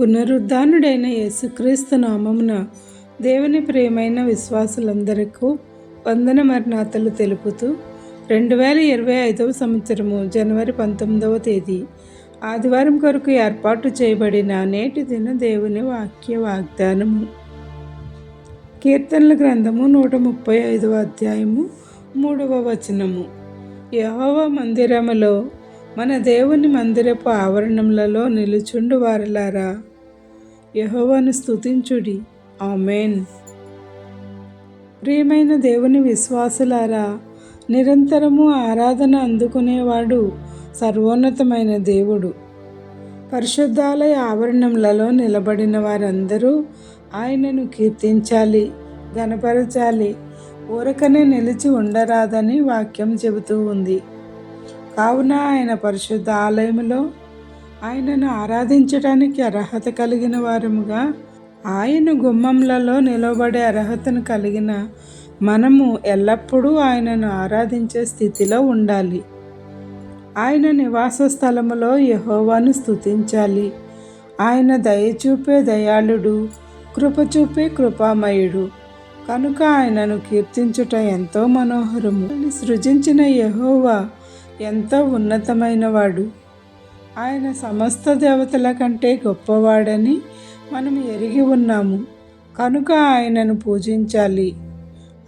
పునరుద్ధానుడైన యేసుక్రీస్తు నామమున దేవుని ప్రియమైన విశ్వాసులందరికీ వందన మరణాతలు తెలుపుతూ రెండు వేల ఇరవై ఐదవ సంవత్సరము జనవరి పంతొమ్మిదవ తేదీ ఆదివారం కొరకు ఏర్పాటు చేయబడిన నేటి దిన దేవుని వాక్య వాగ్దానము. కీర్తనల గ్రంథము నూట ముప్పై ఐదవ అధ్యాయము మూడవ వచనము. యహోవ మందిరములో మన దేవుని మందిరపు ఆవరణములలో నిలుచుండు వారలారా యహోవాను స్తుతించుడి. ఆమెన్. ప్రియమైన దేవుని విశ్వాసులారా నిరంతరము ఆరాధన అందుకునేవాడు సర్వోన్నతమైన దేవుడు. పరిశుద్ధాలయ ఆవరణములలో నిలబడిన వారందరూ ఆయనను కీర్తించాలి గనపరచాలి ఊరకనే నిలిచి ఉండరాదని వాక్యం చెబుతూ ఉంది. కావున ఆయన పరిశుద్ధ ఆలయములో ఆయనను ఆరాధించడానికి అర్హత కలిగిన వారముగా ఆయన గుమ్మంలలో నిలబడే అర్హతను కలిగిన మనము ఎల్లప్పుడూ ఆయనను ఆరాధించే స్థితిలో ఉండాలి. ఆయన నివాస స్థలములో యహోవాను స్తుతించాలి. ఆయన దయచూపే దయాళుడు కృపచూపే కృపామయుడు. కనుక ఆయనను కీర్తించుట ఎంతో మనోహరము. సృజించిన యహోవా ఎంతో ఉన్నతమైనవాడు. ఆయన సమస్త దేవతల కంటే గొప్పవాడని మనం ఎరిగి ఉన్నాము. కనుక ఆయనను పూజించాలి.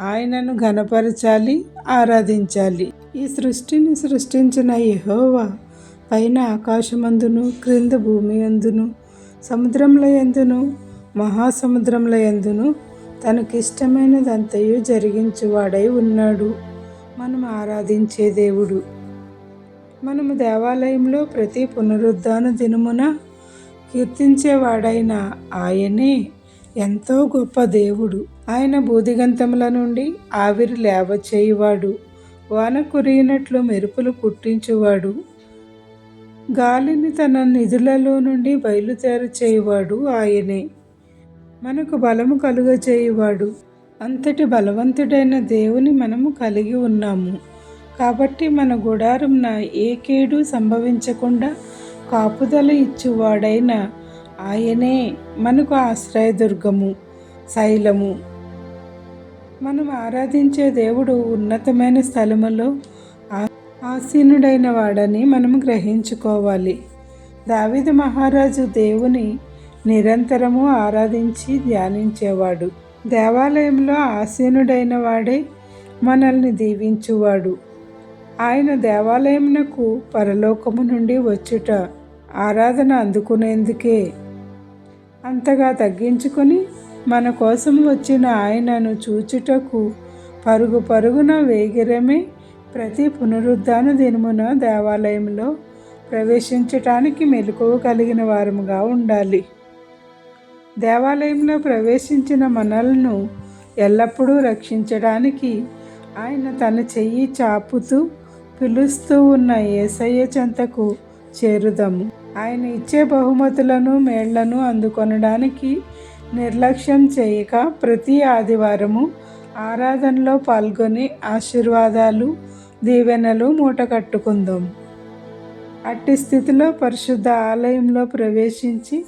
ఆయనను ఘనపరచాలి ఆరాధించాలి. ఈ సృష్టిని సృష్టించిన యహోవా పైన ఆకాశమందును క్రింద భూమి అందును సముద్రంలో ఎందును మహాసముద్రంలో ఎందును తనకిష్టమైనదంతయు జరిగించువాడై ఉన్నాడు. మనం ఆరాధించే దేవుడు. మనము దేవాలయంలో ప్రతి పునరుద్ధాన దినమున కీర్తించేవాడైన ఆయనే ఎంతో గొప్ప దేవుడు. ఆయన బూదిగంతముల నుండి ఆవిరి లేవ చేయువాడు వాన కురిగినట్లు మెరుపులు పుట్టించువాడు. గాలిని తన నిధులలో నుండి బయలుదేర చేయువాడు ఆయనే. మనకు బలము కలుగజేయువాడు అంతటి బలవంతుడైన దేవుని మనము కలిగి ఉన్నాము. కాబట్టి మన గుడారంన ఏ కేడు సంభవించకుండా కాపుదల ఇచ్చువాడైన ఆయనే మనకు ఆశ్రయదుర్గము శైలము. మనం ఆరాధించే దేవుడు ఉన్నతమైన స్థలములో ఆసీనుడైన వాడని మనం గ్రహించుకోవాలి. దావిద మహారాజు దేవుని నిరంతరము ఆరాధించి ధ్యానించేవాడు. దేవాలయంలో ఆసీనుడైన వాడే మనల్ని దీవించువాడు. ఆయన దేవాలయమునకు పరలోకము నుండి వచ్చుట ఆరాధన అందుకునేందుకే. అంతగా తగ్గించుకొని మన కోసం వచ్చిన ఆయనను చూచుటకు పరుగు పరుగున వేగిరమే ప్రతి పునరుద్ధాన దినమున దేవాలయంలో ప్రవేశించటానికి మెలకువ కలిగిన వారముగా ఉండాలి. దేవాలయంలో ప్రవేశించిన మనలను ఎల్లప్పుడూ రక్షించడానికి ఆయన తన చెయ్యి చాపుతూ పిలుస్తూ ఉన్న ఏసయ్య చెంతకు చేరుదాము. ఆయన ఇచ్చే బహుమతులను మేళ్ళను అందుకొనడానికి నిర్లక్ష్యం చేయక ప్రతి ఆదివారము ఆరాధనలో పాల్గొని ఆశీర్వాదాలు దీవెనలు మూట కట్టుకుందాం అట్టి స్థితిలో పరిశుద్ధ ఆలయంలో ప్రవేశించి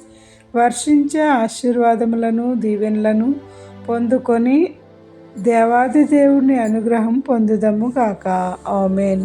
వర్షించే ఆశీర్వాదములను దీవెనలను పొందుకొని దేవాది దేవుని అనుగ్రహం పొందుదము కాక ఆమెన్.